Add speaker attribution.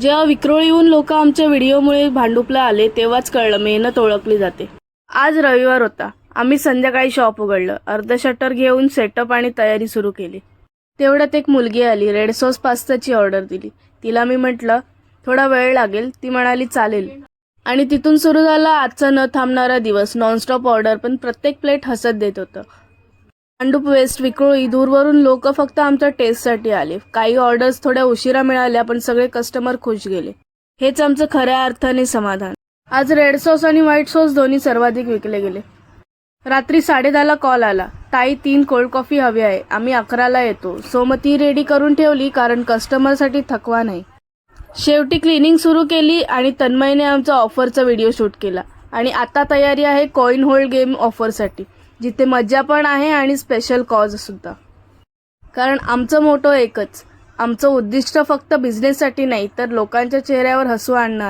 Speaker 1: जेव्हा विक्रोळीहून लोक आमच्या व्हिडिओमुळे भांडुपला आले तेव्हाच कळलं मेहनत ओळखली जाते. आज रविवार होता. आम्ही संध्याकाळी शॉप उघडलं. अर्ध शटर घेऊन सेटअप आणि तयारी सुरू केली. तेवढ्यात एक मुलगी आली. रेड सॉस पास्ताची ऑर्डर दिली. तिला मी म्हटलं थोडा वेळ लागेल. ती म्हणाली चालेल. आणि तिथून सुरू झाला आजचा न थांबणारा दिवस. नॉनस्टॉप ऑर्डर पण प्रत्येक प्लेट हसत देत होतं. भांडूप वेस्ट विक्रोळी दूरवरून लोक फक्त आमच्या टेस्टसाठी आले. काही ऑर्डर्स थोड्या उशिरा मिळाल्या पण सगळे कस्टमर खुश गेले. हेच आमचं खऱ्या अर्थाने समाधान. आज रेड सॉस आणि व्हाईट सॉस दोन्ही सर्वाधिक विकले गेले. रात्री साडेदहाला कॉल आला. ताई तीन कोल्ड कॉफी हवी आहे. आम्ही अकराला येतो. सो मग ती रेडी करून ठेवली कारण कस्टमरसाठी थकवा नाही. शेवटी क्लिनिंग सुरू केली आणि तन्मयने आमचा ऑफरचा व्हिडिओ शूट केला. आणि आता तयारी आहे कॉईन होल्ड गेम ऑफरसाठी जिथे मज्जा पण आहे आणि स्पेशल कॉज सुद्धा. कारण आमचं मोठं एकच. आमचं उद्दिष्ट फक्त बिझनेससाठी नाही तर लोकांच्या चेहऱ्यावर हसू आणणं आहे.